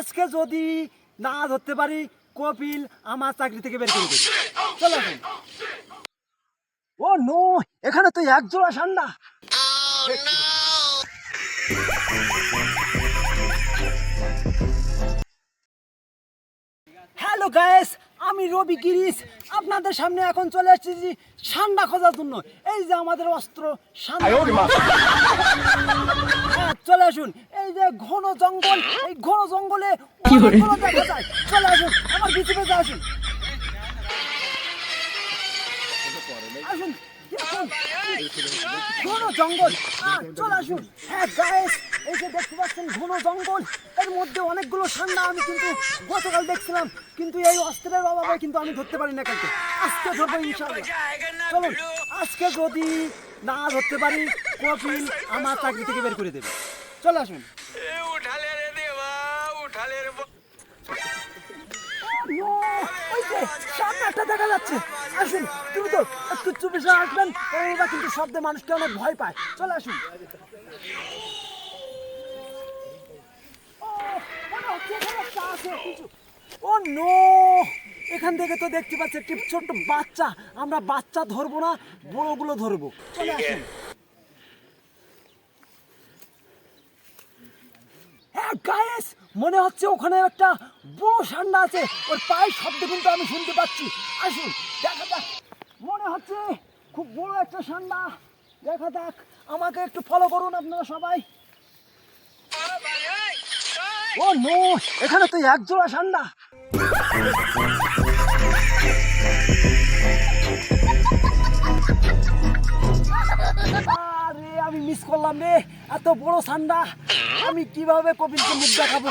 আজকে যদি না ধরতে পারি কপিল আমার চাকরি থেকে বের করে দেবে। চলো ও নো এখানে তো এক জোড়া ঠান্ডা হ্যালো গায়েস আমি রবি গিরিশ। আপনাদের সামনে এখন চলে এসেছি ঠান্ডা খোঁজার জন্য। এই যে আমাদের অস্ত্র হ্যাঁ, চলে আসুন। ঘন জঙ্গল এই ঘন জঙ্গলে অনেকগুলো দেখা যায়। চলে আসুন আমার পিছু পেছু আসুন। আসুন ঘন জঙ্গল। চলে আসুন। হ্যাঁ গায়েস এই যে দেখতে পাচ্ছেন ঘন জঙ্গল এর মধ্যে অনেকগুলো ঠান্ডা আমি কিন্তু গতকাল দেখছিলাম কিন্তু এই অস্ত্রের অভাবে কিন্তু আমি ধরতে পারি না কালকে। আজকে ধরবো ইনশাল্লাহ চলুন আজকে যদি না ধরতে পারি কফিল আমার চাকরি থেকে বের করে দেবে। চলে আসুন। খালের এখান থেকে তো দেখতে পাচ্ছি একটি ছোট্ট বাচ্চা। আমরা বাচ্চা ধরবো না বড়গুলো ধরবো। চলে আসুন। মনে হচ্ছে ওখানে একটা বড় ঠান্ডা আছে। ওর পায়ের শব্দ কিন্তু আমি শুনতে পাচ্ছি। আসুন, দেখা যাক। মনে হচ্ছে খুব বড় একটা ঠান্ডা দেখা যাক, আমাকে একটু ফলো করুন আপনারা সবাই। ও নো, এখানে তো এক জোড়া ঠান্ডা আরে, আমি মিস করলাম রে, এত বড় ঠান্ডা আমি কীভাবে কপিলকে মুখ দেখাবো?